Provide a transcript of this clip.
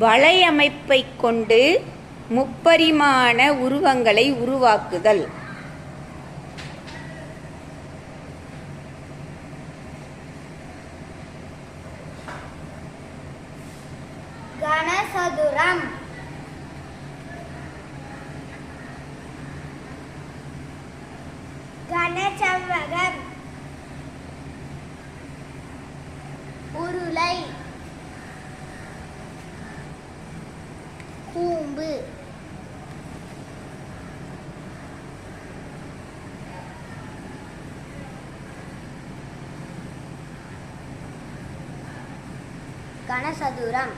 வலையமைப்பைக் கொண்டு முப்பரிமாண உருவங்களை உருவாக்குதல். கனசதுரம். கனசெவ்வகம் கூம்பு. கனசதுரம்.